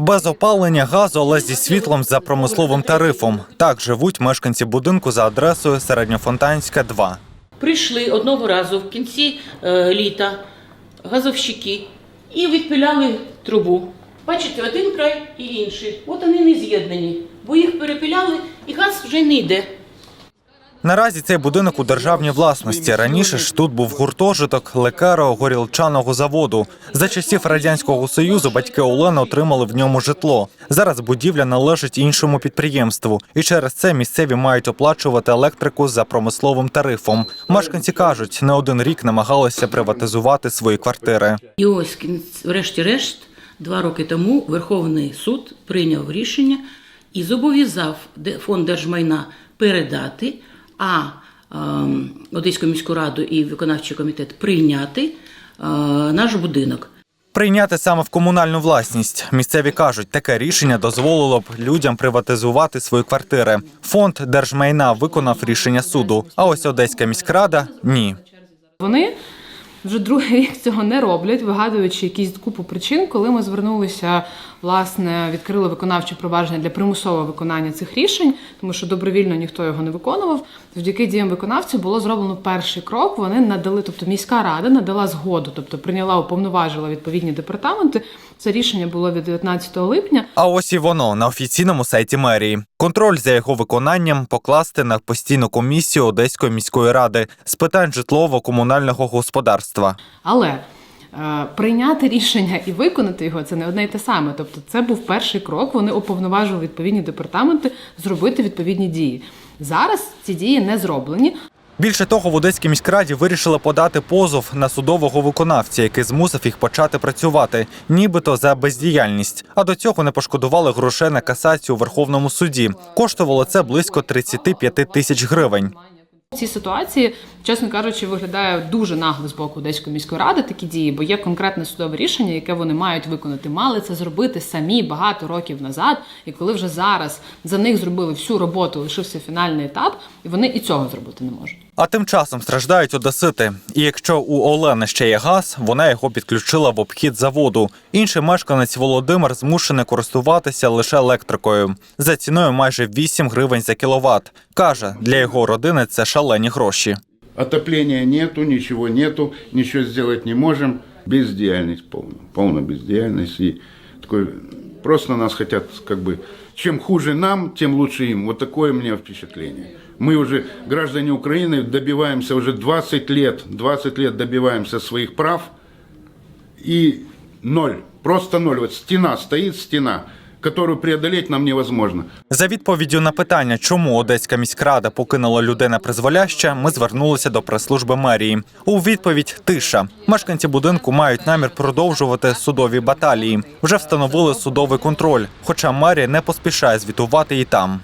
Без опалення газу, але зі світлом за промисловим тарифом. Так живуть мешканці будинку за адресою Середньофонтанська, 2. Прийшли одного разу в кінці е, літа газовщики і відпиляли трубу. Бачите, один край і інший. От вони не з'єднані, бо їх перепиляли і газ вже не йде. Наразі цей будинок у державній власності. Раніше ж тут був гуртожиток лекаро горілчаного заводу. За часів радянського союзу батьки Олени отримали в ньому житло. Зараз будівля належить іншому підприємству, і через це місцеві мають оплачувати електрику за промисловим тарифом. Мешканці кажуть, не один рік намагалися приватизувати свої квартири. І ось, врешті-решт, два роки тому Верховний суд прийняв рішення і зобов'язав фонд держмайна передати, а ем, Одеську міську раду і виконавчий комітет прийняти е, наш будинок. Прийняти саме в комунальну власність. Місцеві кажуть, таке рішення дозволило б людям приватизувати свої квартири. Фонд держмайна виконав рішення суду. А ось Одеська міськрада ні. Вони вже другий рік цього не роблять, вигадуючи якісь купу причин, коли ми звернулися, власне, відкрили виконавче провадження для примусового виконання цих рішень, тому що добровільно ніхто його не виконував. Завдяки діям виконавців було зроблено перший крок. Вони надали, тобто міська рада надала згоду, тобто прийняла уповноважила відповідні департаменти. Це рішення було від 19 липня. А ось і воно на офіційному сайті мерії. Контроль за його виконанням покласти на постійну комісію Одеської міської ради з питань житлово-комунального господарства. Але е, прийняти рішення і виконати його це не одне й те саме. Тобто, це був перший крок. Вони уповноважили відповідні департаменти зробити відповідні дії. Зараз ці дії не зроблені. Більше того, в Одеській міськраді вирішили подати позов на судового виконавця, який змусив їх почати працювати, нібито за бездіяльність. А до цього не пошкодували грошей на касацію у Верховному суді. Коштувало це близько 35 тисяч гривень. В цій ситуації, чесно кажучи, виглядає дуже нагло з боку Одеської міської ради такі дії, бо є конкретне судове рішення, яке вони мають виконати. Мали це зробити самі багато років назад. І коли вже зараз за них зробили всю роботу, лишився фінальний етап, і вони і цього зробити не можуть. А тим часом страждають одесити. І якщо у Олени ще є газ, вона його підключила в обхід заводу. Інший мешканець Володимир змушений користуватися лише електрикою за ціною майже 8 гривень за кіловат. каже, для його родини це шалені гроші. Отопления нету, ничего нету, ничего сделать не можем. Бездеяльность полная, полная бездеяльность. И такой, просто нас хотят, как бы, чем хуже нам, тем лучше им. Вот такое у меня впечатление. Мы уже, граждане Украины, добиваемся уже 20 лет, 20 лет добиваемся своих прав. И ноль, просто ноль. Вот стена стоит, стена, которую преодолеть нам невозможно. За відповіддю на питання, чому Одеська міськрада покинула людей на призволяще, ми звернулися до прес-служби мерії. У відповідь тиша. Мешканці будинку мають намір продовжувати судові баталії. Вже встановили судовий контроль, хоча мерія не поспішає звітувати і там.